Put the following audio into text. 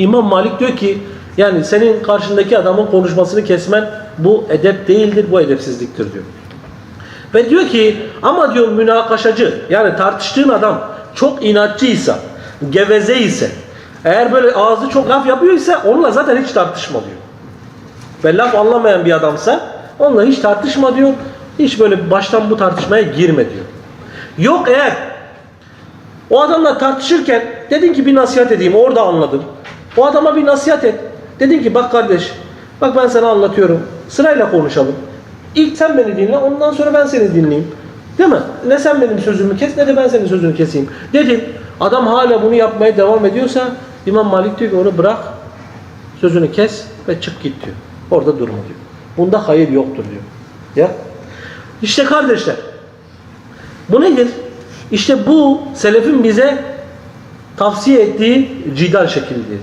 İmam Malik diyor ki yani senin karşındaki adamın konuşmasını kesmen bu edep değildir, bu edepsizliktir diyor. Ve diyor ki ama diyor münakaşacı yani tartıştığın adam çok inatçıysa, geveze ise, eğer böyle ağzı çok laf yapıyorsa onunla zaten hiç tartışma diyor. Ve laf anlamayan bir adamsa onunla hiç tartışma diyor. Hiç böyle baştan bu tartışmaya girme diyor. Yok eğer o adamla tartışırken dedin ki bir nasihat edeyim orada anladım. O adama bir nasihat et. Dedin ki bak kardeş bak ben sana anlatıyorum. Sırayla konuşalım. İlk sen beni dinle ondan sonra ben seni dinleyeyim. Değil mi? Ne sen benim sözümü kes ne de ben senin sözünü keseyim. Dedin. Adam hala bunu yapmaya devam ediyorsa İmam Malik diyor ki onu bırak sözünü kes ve çık git diyor. Orada durma diyor. Bunda hayır yoktur diyor. Ya. İşte kardeşler. Bu nedir? İşte bu selefin bize tavsiye ettiği cidal şeklidir.